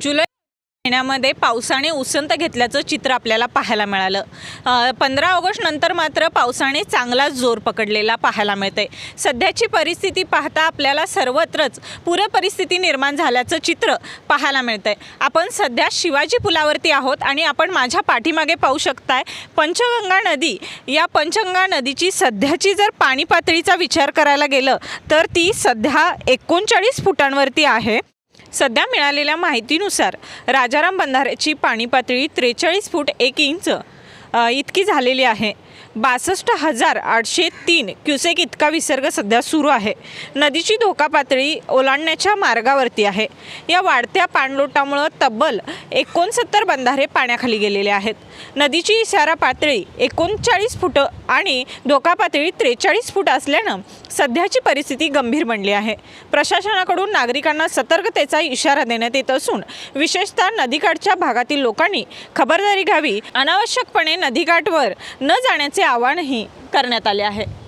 जुलै महिन्यामध्ये पावसाने उसंत घेतल्याचं चित्र आपल्याला पाहायला मिळालं. पंधरा ऑगस्ट नंतर मात्र पावसाने चांगला जोर पकडलेला पाहायला मिळते सध्याची परिस्थिती पाहता आपल्याला सर्वत्रच पूर परिस्थिती निर्माण झाल्याचं चित्र पाहायला मिळतंय. आपण सध्या शिवाजी पुलावरती आहोत आणि आपण माझ्या पाठीमागे पाहू शकताय पंचगंगा नदी. या पंचगंगा नदीची सध्याची जर पाणी पातळीचा विचार करायला गेलं तर ती सध्या एकोणचाळीस फुटांवरती आहे. सध्या मिळालेल्या माहितीनुसार राजाराम बंधाऱ्याची पाणी पातळी त्रेचाळीस फूट एक इंच इतकी झालेली आहे. बासष्ट हजार आठशे तीन क्युसेक इतका विसर्ग सध्या सुरू आहे. नदीची धोका पातळी ओलांडण्याच्या मार्गावरती आहे. या वाढत्या पाणलोटामुळं तब्बल एकोणसत्तर बंधारे पाण्याखाली गेलेले आहेत. नदीची इशारा पातळी एकोणचाळीस फूट आणि धोका पातळी त्रेचाळीस फूट असल्यानं सध्याची परिस्थिती गंभीर बनली आहे. प्रशासनाकडून नागरिकांना सतर्कतेचा इशारा देण्यात येत असून विशेषतः नदीकाठच्या भागातील लोकांनी खबरदारी घ्यावी. अनावश्यकपणे नदीकाठवर न जाण्याचे आवाहनही करण्यात आले आहे.